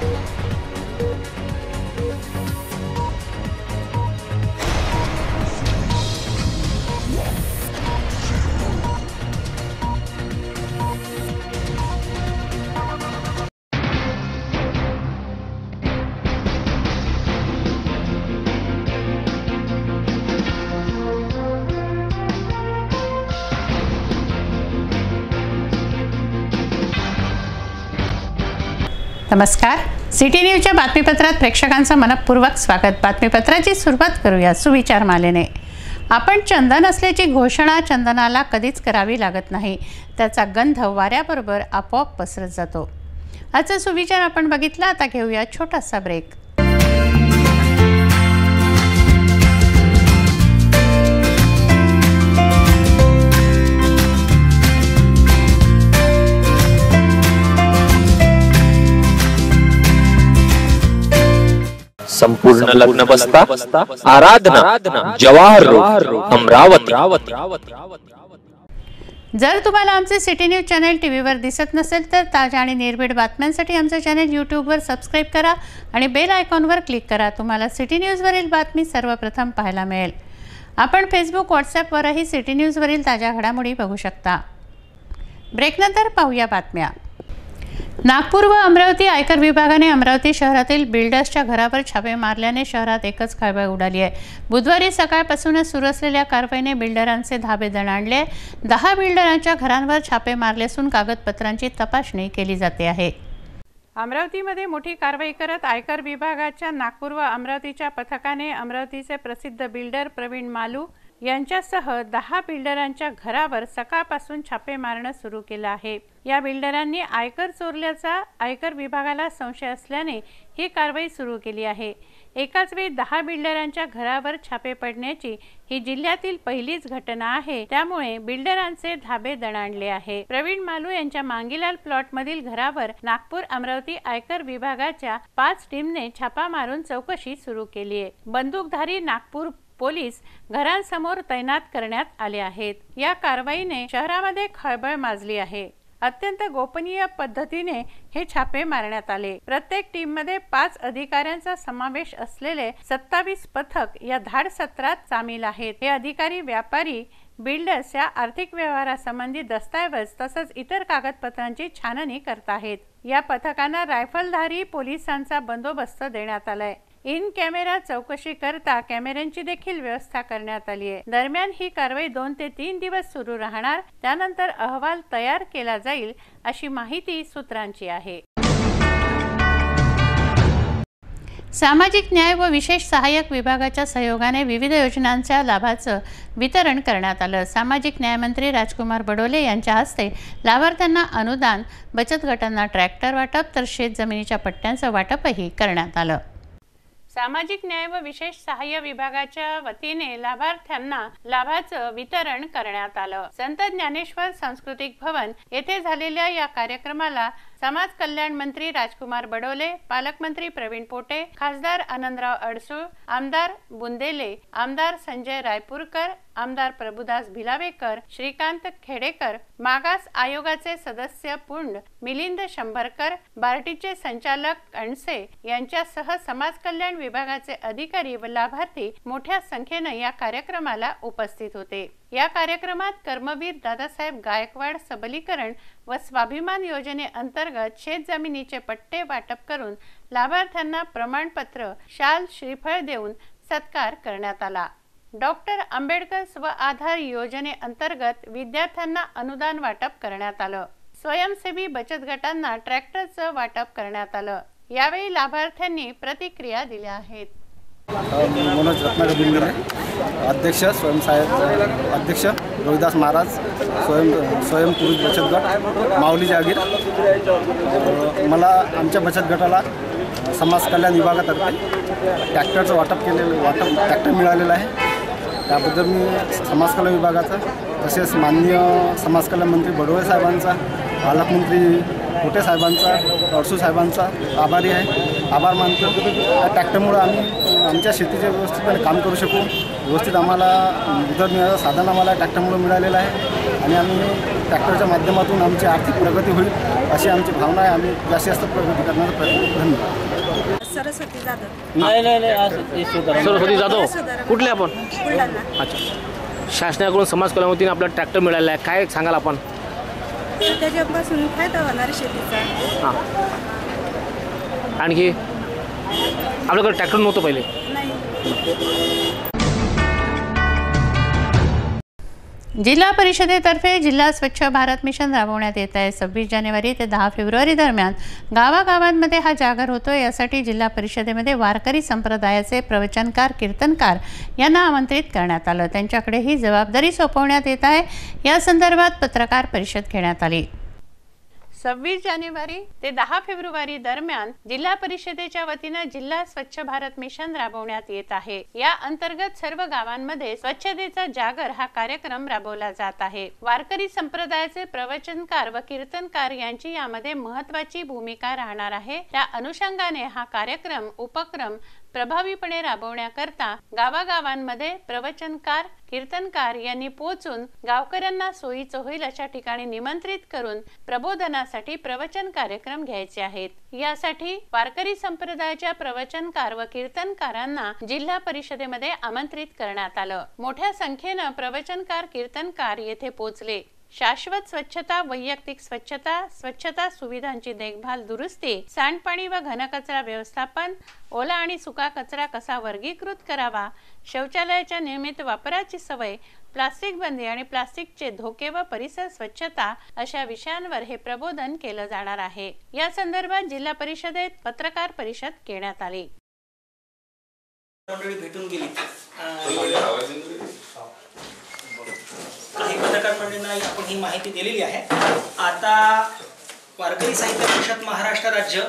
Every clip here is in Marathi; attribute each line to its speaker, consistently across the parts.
Speaker 1: you नमस्कार. सिटी न्यूजच्या बातमीपत्रात प्रेक्षकांचं मनपूर्वक स्वागत. बातमीपत्राची सुरुवात करूया सुविचार मालेने. आपण चंदन असल्याची घोषणा चंदनाला कधीच करावी लागत नाही. त्याचा गंध वाऱ्याबरोबर आपोआप पसरत जातो. आजचा सुविचार आपण बघितला आता घेऊया छोटासा ब्रेक.
Speaker 2: संपूर्ण लग्न बसता आराधना जवाहर रोड अमरावती.
Speaker 1: जर तुम्हाला आमचे सिटी न्यूज चॅनल टी व्हीवर दिसत नसेल तर ताज्या आणि निर्भीड बातम्यांसाठी आमचं चॅनल यूट्यूबवर सबस्क्राईब करा आणि बेल आयकॉनवर क्लिक करा. तुम्हाला सिटी न्यूजवरील बातमी सर्वप्रथम पाहायला मिळेल. आपण फेसबुक व्हॉट्सॲपवरही सिटी न्यूजवरील ताज्या घडामोडी बघू शकता. ब्रेकनंतर पाहूया बातम्या. नागपूर व अमरावती आयकर विभागाने अमरावती शहरातील बिल्डर्सच्या घरावर छापे मारल्याने शहरात एकच खळबळ उडाली आहे. बुधवारी सकाळपासूनच सुरू असलेल्या कारवाईने बिल्डरांचे धाबे दणाणले दहा बिल्डरांच्या घरांवर छापे मारले असून कागदपत्रांची तपासणी केली जाते आहे. अमरावतीमध्ये मोठी कारवाई करत आयकर विभागाच्या नागपूर व अमरावतीच्या पथकाने अमरावतीचे प्रसिद्ध बिल्डर प्रवीण मालू यांच्यासह दहा बिल्डरांच्या घरावर सकाळपासून छापे मारणं सुरू केलं आहे. या बिल्डरांनी आयकर चोरल्याचा आयकर विभागाला संशय असल्याने ही कारवाई सुरू केली आहे. एकाच वेळी दहा बिल्डरांच्या घरावर छापे पडण्याची ही जिल्ह्यातील पहिलीच घटना आहे. त्यामुळे बिल्डरांचे धाबे दणाणले आहे. प्रवीण मालू यांच्या मांगीलाल प्लॉट मधील घरावर नागपूर अमरावती आयकर विभागाच्या पाच टीमने छापा मारून चौकशी सुरू केली आहे बंदूकधारी नागपूर पोलीस घरांसमोर तैनात करण्यात आले आहेत. या कारवाईने शहरामध्ये खळबळ माजली आहे. अत्यंत गोपनीय पद्धतीने हे छापे मारण्यात आले. प्रत्येक टीममध्ये पाच अधिकाऱ्यांचा समावेश असलेले सत्तावीस पथक या धाड सत्रात सामील आहेत. हे अधिकारी व्यापारी बिल्डर्स या आर्थिक व्यवहारासंबंधी दस्तऐवज तसंच इतर कागदपत्रांची छाननी करत आहेत. या पथकांना रायफलधारी पोलिसांचा बंदोबस्त देण्यात आलाय. इन कॅमेरा चौकशी करता कॅमेऱ्यांची देखील व्यवस्था करण्यात आली आहे. दरम्यान ही कारवाई दोन ते तीन दिवस सुरू राहणार त्यानंतर अहवाल तयार केला जाईल अशी माहिती सूत्रांची आहे. सामाजिक न्याय व विशेष सहाय्यक विभागाच्या सहयोगाने विविध योजनांच्या लाभाचं वितरण करण्यात आलं. सामाजिक न्यायमंत्री राजकुमार बडोले यांच्या हस्ते लाभार्थ्यांना अनुदान बचत गटांना ट्रॅक्टर वाटप तर शेत जमिनीच्या पट्ट्यांचं वाटपही करण्यात आलं. सामाजिक न्याय व विशेष सहाय्य विभागाच्या वतीने लाभार्थ्यांना लाभाचं वितरण करण्यात आलं. संत ज्ञानेश्वर सांस्कृतिक भवन येथे झालेल्या या कार्यक्रमाला समाज कल्याण मंत्री राजकुमार बडोले पालकमंत्री प्रवीण पोटे खासदार आनंदराव अडसूळ आमदार बुंदेले आमदार संजय रायपूरकर आमदार प्रभुदास भिलावेकर श्रीकांत खेडेकर मागास आयोगाचे सदस्य पुंड मिलिंद शंभरकर बार्टीचे संचालक अणसे यांच्यासह समाज कल्याण विभागाचे अधिकारी व लाभार्थी मोठ्या संख्येनं या कार्यक्रमाला उपस्थित होते. या कार्यक्रमात कर्मवीर दादासाहेब गायकवाड सबलीकरण व स्वाभिमान योजनेअंतर्गत शेत जमिनीचे पट्टे वाटप करून लाभार्थ्यांना प्रमाणपत्र शाल श्रीफळ देऊन सत्कार करण्यात आला. डॉक्टर आंबेडकर स्व आधार योजनेअंतर्गत विद्यार्थ्यांना अनुदान वाटप करण्यात आलं. स्वयंसेवी बचत गटांना ट्रॅक्टरचं वाटप करण्यात आलं. यावेळी लाभार्थ्यांनी प्रतिक्रिया दिल्या आहेत.
Speaker 3: मनोज रत्नाकर बिंगरे अध्यक्ष स्वयंसहाय्यक अध्यक्ष रोहिदास महाराज स्वयं स्वयंपुरुष बचत गट माऊली जागीर. मला आमच्या बचत गटाला समाज कल्याण विभागातर्फे ट्रॅक्टरचं वाटप केलेलं वाटप ट्रॅक्टर मिळालेलं आहे. त्याबद्दल मी समाज कल्याण विभागाचा तसेच माननीय समाज कल्याण मंत्री बडोळे साहेबांचा पालकमंत्री कोटे साहेबांचा अडसू साहेबांचा आभारी आहे. आभार मानतो. त्या ट्रॅक्टरमुळं आम्ही आमच्या शेतीचे व्यवस्थितपणे काम करू शकू. व्यवस्थित आम्हाला उदरनिर्वाह साधन आम्हाला ट्रॅक्टरमुळं मिळालेलं आहे. आणि आम्ही ट्रॅक्टरच्या माध्यमातून आमची आर्थिक प्रगती होईल अशी आमची भावना आहे. आम्ही जास्तीत जास्त प्रगती करण्याचा प्रयत्न धन्यवाद.
Speaker 4: सरस्वती जाधव.
Speaker 5: नाही नाही सरस्वती जाधव? कुठले आपण? अच्छा. शासनाकडून समाज कल्याण वतीने आपल्याला ट्रॅक्टर मिळाला आहे. काय सांगाल आपण?
Speaker 4: त्याच्यापासून फायदा होणार शेतीचा.
Speaker 5: हां. आणखी? आपल्याकडे ट्रॅक्टर नव्हतं पहिले.
Speaker 1: जिल्हा परिषदेतर्फे जिल्हा स्वच्छ भारत मिशन राबवण्यात येत आहे. सव्वीस जानेवारी ते दहा फेब्रुवारी दरम्यान गावागावांमध्ये हा जागर होतो यासाठी जिल्हा परिषदेमध्ये वारकरी संप्रदायाचे प्रवचनकार कीर्तनकार यांना आमंत्रित करण्यात आलं. त्यांच्याकडे ही जबाबदारी सोपवण्यात येत आहे. या संदर्भात पत्रकार परिषद घेण्यात आली. सव्वीस जानेवारी ते दहा फेब्रुवारी दरम्यान जिल्हा परिषदेच्या वतीनं जिल्हा स्वच्छ भारत मिशन राबवण्यात येत आहे. या अंतर्गत सर्व गावांमध्ये स्वच्छतेचा जागर हा कार्यक्रम राबवला जात आहे. वारकरी संप्रदायाचे प्रवचनकार व कीर्तनकार यांची यामध्ये महत्वाची भूमिका राहणार आहे. त्या अनुषंगाने हा कार्यक्रम उपक्रम प्रभावीपणे राबवण्याकरता गावागावांमध्ये प्रवचनकार कीर्तनकार यांनी पोहोचून गावकऱ्यांना सोयीचं होईल अशा ठिकाणी निमंत्रित करून प्रबोधनासाठी प्रवचन कार्यक्रम घ्यायचे आहेत. यासाठी वारकरी संप्रदायाच्या प्रवचनकार व कीर्तनकारांना जिल्हा परिषदेमध्ये आमंत्रित करण्यात आलं. मोठ्या संख्येनं प्रवचनकार कीर्तनकार येथे पोहोचले शाश्वत स्वच्छता वैयक्तिक स्वच्छता स्वच्छता सुविधांची देखभाल दुरुस्ती सांडपाणी व घनकचरा व्यवस्थापन ओला आणि सुका कचरा कसा वर्गीकृत करावा शौचालयाच्या नियमित वापराची सवय प्लास्टिक बंदी आणि प्लास्टिकचे धोके व परिसर स्वच्छता अशा विषयांवर हे प्रबोधन केलं जाणार आहे. या संदर्भात जिल्हा परिषदेत पत्रकार परिषद घेण्यात आली.
Speaker 6: भेटून गेली. अं, मंडळींना आपण ही माहिती दिलेली आहे. आता वारकरी साहित्य परिषद महाराष्ट्र राज्य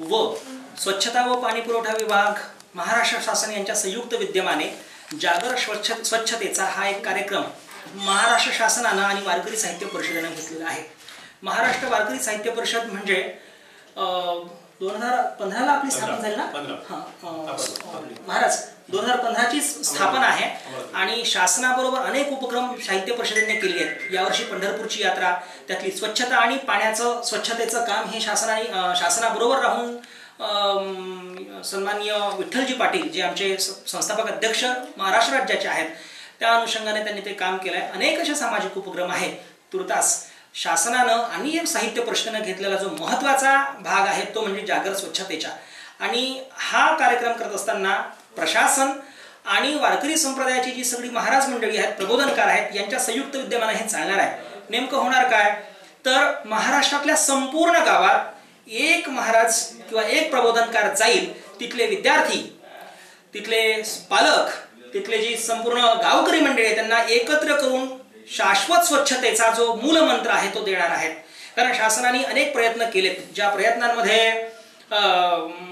Speaker 6: व स्वच्छता व पाणी पुरवठा विभाग महाराष्ट्र शासन यांच्या संयुक्त विद्यमाने जागर स्वच्छ स्वच्छतेचा हा एक कार्यक्रम महाराष्ट्र शासनानं आणि वारकरी साहित्य परिषदेनं घेतलेला आहे. महाराष्ट्र वारकरी साहित्य परिषद म्हणजे दोन हजार पंधराला आपली स्थापना झाली ना? हां महाराज दोन हजार पंधराची स्थापना आहे आणि शासनाबरोबर अनेक उपक्रम साहित्य परिषदेने केले आहेत. यावर्षी पंढरपूरची यात्रा त्यातली स्वच्छता आणि पाण्याचं स्वच्छतेचं काम हे शासनाने शासनाबरोबर राहून सन्माननीय विठ्ठलजी पाटील जे आमचे संस्थापक अध्यक्ष महाराष्ट्र राज्याचे आहेत त्या अनुषंगाने त्यांनी ते काम केलं आहे अनेक असे सामाजिक उपक्रम आहेत. तुर्तास शासनानं आणि साहित्य परिषदेनं घेतलेला जो महत्त्वाचा भाग आहे तो म्हणजे जागर स्वच्छतेचा. आणि हा कार्यक्रम करत असताना प्रशासन आणि वारकरी संप्रदायाची जी सगळी महाराज मंडळी आहेत प्रबोधनकार आहेत यांच्या संयुक्त विद्यमान हे चालणार आहे. नेमकं होणार काय? तर महाराष्ट्रातल्या संपूर्ण गावात एक महाराज किंवा एक प्रबोधनकार जाईल तिथले विद्यार्थी तिथले पालक तिथले जी संपूर्ण गावकरी मंडळी आहे त्यांना एकत्र करून शाश्वत स्वच्छतेचा जो मूलमंत्र आहे तो देणार आहेत. कारण शासनाने अनेक प्रयत्न केलेत. ज्या प्रयत्नांमध्ये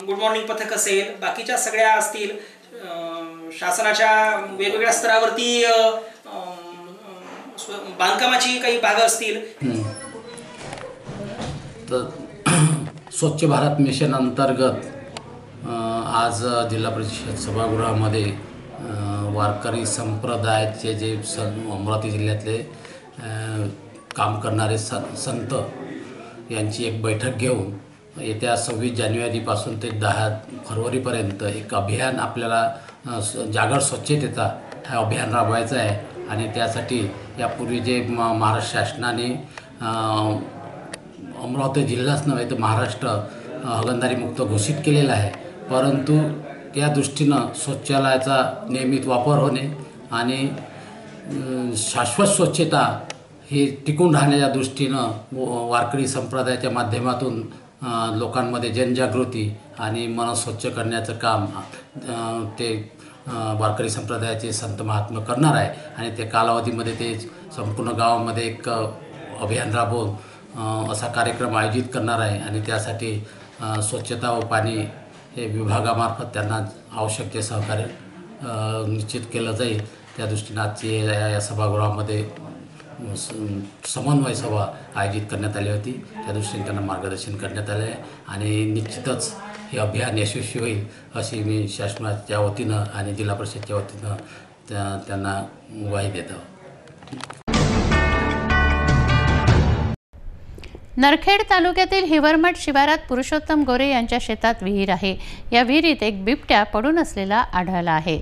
Speaker 6: गुड मॉर्निंग पथक असेल बाकीच्या सगळ्या असतील शासनाच्या वेगवेगळ्या स्तरावरती स्व- बांधकामाची काही भाग असतील.
Speaker 7: तर स्वच्छ भारत मिशन अंतर्गत आज जिल्हा परिषद सभागृहामध्ये वारकरी संप्रदायाचे जे सन अमरावती जिल्ह्यातले काम करणारे स संत यांची एक बैठक घेऊन येत्या सव्वीस जानेवारीपासून ते दहा फरवरीपर्यंत एक अभियान आपल्याला स- जागर स्वच्छतेचा हा अभियान राबवायचं आहे. आणि त्यासाठी यापूर्वी जे म महाराष्ट्र शासनाने अमरावती जिल्हाच नव्हे तर महाराष्ट्र अ, घोषित केलेला आहे. परंतु या दृष्टीनं शौचालयाचा नियमित वापर होणे आणि शाश्वत स्वच्छता ही टिकून राहण्याच्या दृष्टीनं व- वारकरी संप्रदायाच्या माध्यमातून लोकांमध्ये जनजागृती आणि मन स्वच्छ करण्याचं काम ते वारकरी संप्रदायाचे संत महात्मा करणार आहे. आणि त्या कालावधीमध्ये ते संपूर्ण गावामध्ये एक अभियान राबवून असा कार्यक्रम आयोजित करणार आहे. आणि त्यासाठी स्वच्छता व पाणी हे विभागामार्फत त्यांना आवश्यक ते सहकार्य निश्चित केलं जाईल. त्या दृष्टीनं आजची या या सभागृहामध्ये समन्वय सभा आयोजित करण्यात आली होती. त्या दृष्टीने त्यांना मार्गदर्शन करण्यात आले आहे आणि निश्चितच हे अभियान यशस्वी होईल अशी मी शासनाच्या वतीनं आणि जिल्हा परिषदच्या वतीनं त्या त्यांना ग्वाही देतो
Speaker 1: नरखेड तालुक्यातील हिवरमठ शिवारात पुरुषोत्तम गोरे यांच्या शेतात विहीर आहे. या विहिरीत एक बिबट्या पडून असलेला आढळला आहे.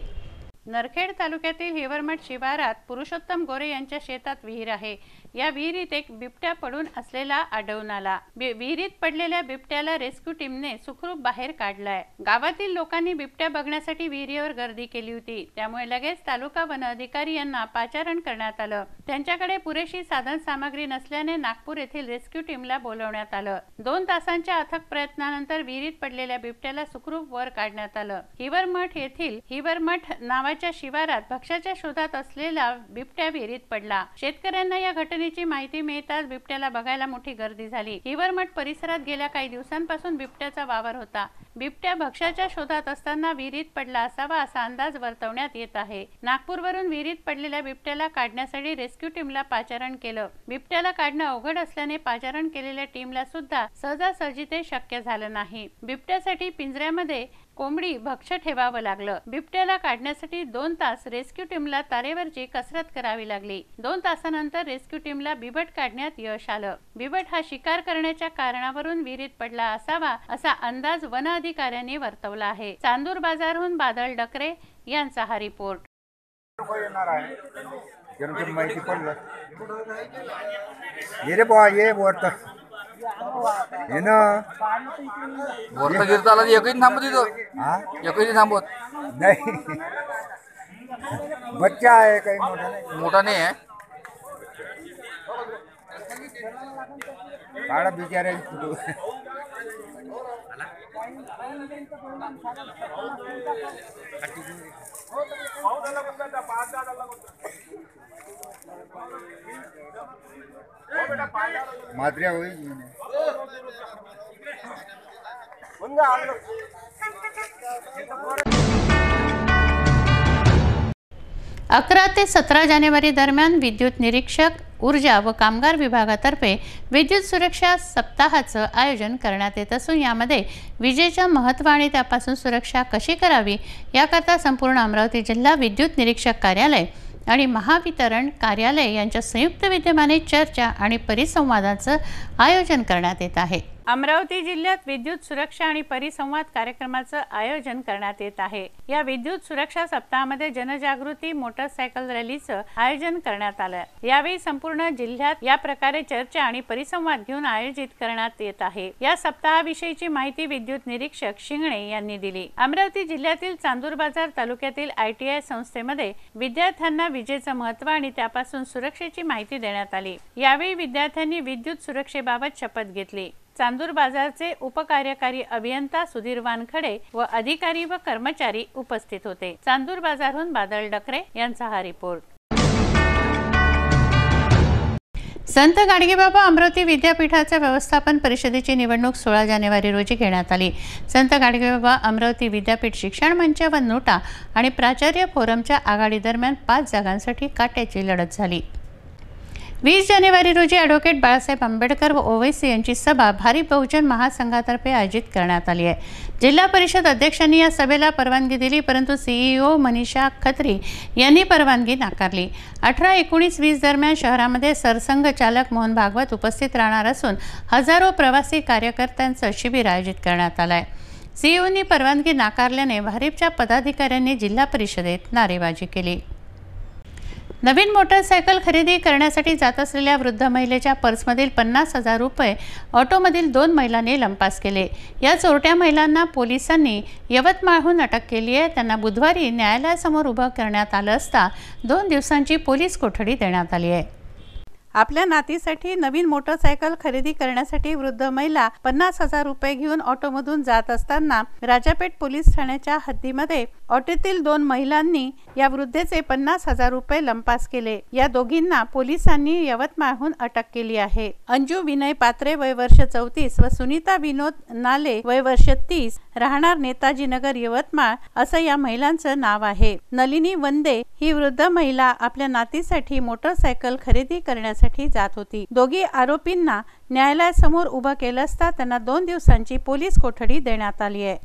Speaker 1: नरखेड तालुक्यातील हिवरमठ शिवारात पुरुषोत्तम गोरे यांच्या शेतात विहीर आहे. या विहिरीत एक बिबट्या पडून असलेला आढळून आला. विहिरीत पडलेल्या बिबट्याला रेस्क्यू टीमने सुखरूप बाहेर काढलाय. गावातील लोकांनी बिबट्या बघण्यासाठी विहिरीवर गर्दी केली होती. त्यामुळे लगेच तालुका वन अधिकारी यांना पाचारण करण्यात आलं. त्यांच्याकडे पुरेशी साधन सामग्री नसल्याने नागपूर येथील रेस्क्यू टीमला बोलवण्यात आलं. दोन तासांच्या अथक प्रयत्नानंतर विहिरीत पडलेल्या बिबट्याला सुखरूप वर काढण्यात आलं. हिवरमठ येथील हिवरमठ नावाच्या शिवारात भक्ष्याच्या शोधात असलेला बिबट्या विहिरीत पडला. शेतकऱ्यांना या घटनेची माहिती मिळताच बिबट्याला बघायला मोठी गर्दी झाली. हिवरमठ परिसरात गेल्या काही दिवसांपासून बिबट्याचा वावर होता. बिबट्या भक्ष्याच्या शोधात असताना विहिरीत पडला असावा असा अंदाज वर्तवण्यात येत आहे. नागपूरवरून विहिरीत पडलेल्या बिबट्याला काढण्यासाठी रेस्क्यू टीमला पाचारण केलं. बिबट्याला काढणं अवघड असल्याने पाचारण केलेल्या टीमला सुद्धा सहजासहजी ते शक्य झालं नाही. बिबट्यासाठी पिंजऱ्यामध्ये कोंबडी भक्ष ठेवावं लागलं. बिबट्याला काढण्यासाठी दोन तास रेस्क्यू टीमला तारेवरची कसरत करावी लागली. दोन तासानंतर रेस्क्यू टीमला बिबट काढण्यात यश आलं. बिबट हा शिकार करण्याच्या कारणावरून विहिरीत पडला असावा असा अंदाज वन अधिकाऱ्यांनी वर्तवला आहे. चांदूर बाजारहून बादल डकरे यांचा हा रिपोर्ट.
Speaker 8: माहिती पडलं. ये ना.
Speaker 9: वरता गिरता आला एकही थांबत तिथं
Speaker 8: हा?
Speaker 9: एकही थांबत.
Speaker 8: नाही. बच्चा आहे काही मोठा नाही.
Speaker 9: मोठा नाही आहे.
Speaker 8: काढा बिचारे मात्र्या होईल
Speaker 1: अकरा ते सतरा जानेवारी दरम्यान विद्युत निरीक्षक ऊर्जा व कामगार विभागातर्फे विद्युत सुरक्षा सप्ताहाचं आयोजन करण्यात येत असून यामध्ये विजेच्या महत्त्व आणि त्यापासून सुरक्षा कशी करावी याकरता संपूर्ण अमरावती जिल्हा विद्युत निरीक्षक कार्यालय आणि महावितरण कार्यालय यांच्या संयुक्त विद्यमाने चर्चा आणि परिसंवादाचं आयोजन करण्यात येत आहे. अमरावती जिल्ह्यात विद्युत सुरक्षा आणि परिसंवाद कार्यक्रमाचं आयोजन करण्यात येत आहे. या विद्युत सुरक्षा सप्ताहामध्ये जनजागृती मोटरसायकल रॅलीचं आयोजन करण्यात आलं. यावेळी संपूर्ण जिल्ह्यात या प्रकारे चर्चा आणि परिसंवाद घेऊन आयोजित करण्यात येत आहे. या सप्ताहाविषयीची माहिती विद्युत निरीक्षक शिंगणे यांनी दिली. अमरावती जिल्ह्यातील चांदूर बाजार तालुक्यातील आय टी आय संस्थेमध्ये विद्यार्थ्यांना विजेचं महत्त्व आणि त्यापासून सुरक्षेची माहिती देण्यात आली. यावेळी विद्यार्थ्यांनी विद्युत सुरक्षेबाबत शपथ घेतली. चांदूर बाजारचे उपकार्यकारी अभियंता सुधीर वानखडे व अधिकारी व कर्मचारी उपस्थित होते. चांदूर बाजारहून बादल डकरे यांचा हा रिपोर्ट. संत गाडगेबाबा अमरावती विद्यापीठाच्या व्यवस्थापन परिषदेची निवडणूक सोळा जानेवारी रोजी घेण्यात आली. संत गाडगेबाबा अमरावती विद्यापीठ शिक्षण मंच व नोटा आणि प्राचार्य फोरमच्या आघाडीदरम्यान पाच जागांसाठी काट्याची लढत झाली. वीस जानेवारी रोजी ॲडव्होकेट बाळासाहेब आंबेडकर व ओवैसी यांची सभा भारी बहुजन महासंघातर्फे आयोजित करण्यात आली आहे. जिल्हा परिषद अध्यक्षांनी या सभेला परवानगी दिली परंतु सीईओ मनीषा खत्री यांनी परवानगी नाकारली. अठरा एकोणीस वीस दरम्यान शहरामध्ये सरसंघ चालक मोहन भागवत उपस्थित राहणार असून हजारो प्रवासी कार्यकर्त्यांचं शिबिर आयोजित करण्यात आलं आहे सीईओनी परवानगी नाकारल्याने भारिपच्या पदाधिकाऱ्यांनी जिल्हा परिषदेत नारेबाजी केली. नवीन मोटरसायकल खरेदी करण्यासाठी जात असलेल्या वृद्ध महिलेच्या पर्समधील पन्नास हजार रुपये ऑटोमधील दोन महिलांनी लंपास केले. या चोरट्या महिलांना पोलिसांनी यवतमाळहून अटक केली आहे. त्यांना बुधवारी न्यायालयासमोर उभं करण्यात आलं असता दोन दिवसांची पोलीस कोठडी देण्यात आली आहे. आपल्या नातीसाठी नवीन मोटरसायकल खरेदी करण्यासाठी वृद्ध महिला पन्नास हजार रुपये घेऊन ऑटोमधून जात असताना राजापेठ पोलीस ठाण्याच्या हद्दीमध्ये ऑटोतील दोन महिलांनी या वृद्धेचे पन्नास हजार रुपये लंपास केले. या दोघींना पोलिसांनी यवतमाळहून अटक केली आहे. अंजू विनय पात्रे वय वर्ष चौतीस व सुनीता विनोद नाले वय वर्ष तीस राहणार नेताजी नगर यवतमाळ असं या महिलांचं नाव आहे. नलिनी वंदे ही वृद्ध महिला आपल्या नातीसाठी मोटरसायकल खरेदी करण्यासाठी जात होती. दोघी आरोपींना न्यायालयासमोर उभं केलं असता त्यांना दोन दिवसांची पोलीस कोठडी देण्यात आली आहे.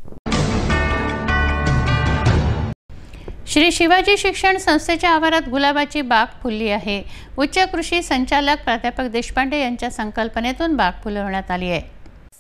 Speaker 1: श्री शिवाजी शिक्षण संस्थेच्या आवारात गुलाबाची बाग फुलली आहे. उच्च कृषी संचालक प्राध्यापक देशपांडे यांच्या संकल्पनेतून बाग फुलवण्यात आली आहे.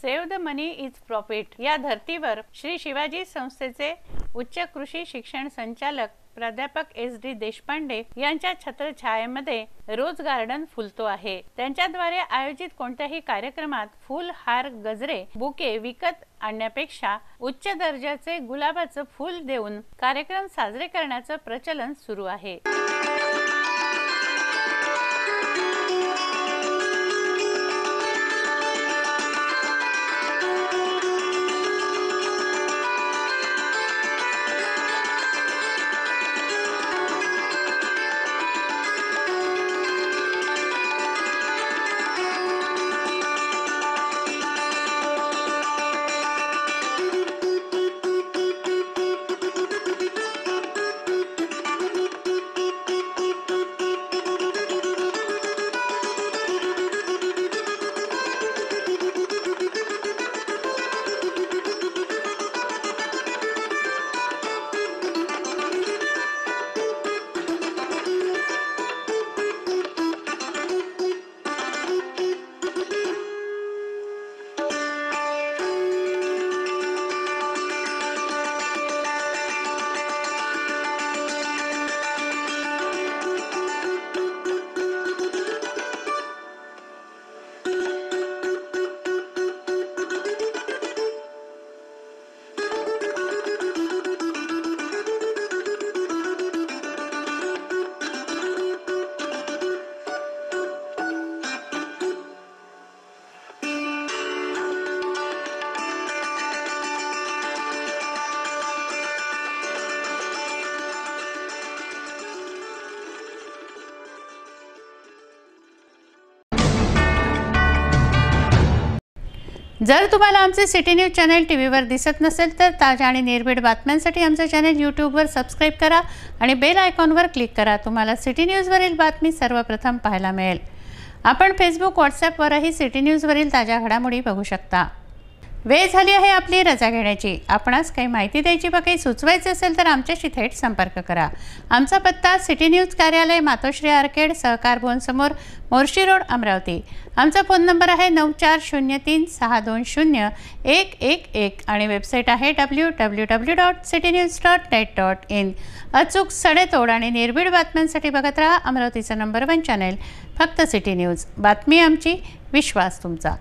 Speaker 1: Save the money is profit या धर्तीवर श्री शिवाजी संस्थेचे उच्च कृषी शिक्षण संचालक प्राध्यापक एस डी देशपांडे यांच्या छत्रछायेमध्ये रोज गार्डन फुलतो आहे. त्यांच्याद्वारे आयोजित कोणत्याही कार्यक्रमात फुल हार गजरे बुके विकत आणण्यापेक्षा उच्च दर्जाचे गुलाबाचं फुल देऊन कार्यक्रम साजरे करण्याचं प्रचलन सुरू आहे. जर तुम्हाला आमचे सिटी न्यूज चॅनल टी व्हीवर दिसत नसेल तर ताज्या आणि निर्भीड बातम्यांसाठी आमचं चॅनल यूट्यूबवर सबस्क्राईब करा आणि बेल आयकॉनवर क्लिक करा. तुम्हाला सिटी न्यूजवरील बातमी सर्वप्रथम पाहायला मिळेल. आपण फेसबुक व्हॉट्सॲपवरही सिटी न्यूजवरील ताज्या घडामोडी बघू शकता. वेळ झाली आहे आपली रजा घेण्याची. आपणास काही माहिती द्यायची व काही सुचवायचे असेल तर आमच्याशी थेट संपर्क करा. आमचा पत्ता सिटी न्यूज कार्यालय मातोश्री आर्केड सहकार भवनसमोर मोर्शी रोड अमरावती. आमचा फोन नंबर आहे नऊ चार शून्य तीन सहा दोन शून्य एक एक एक आणि वेबसाईट आहे W W W dot city news dot net dot in अचूक सडेतोड आणि निर्भीड बातम्यांसाठी बघत राहा अमरावतीचं नंबर वन चॅनेल फक्त सिटी न्यूज. बातमी आमची विश्वास तुमचा.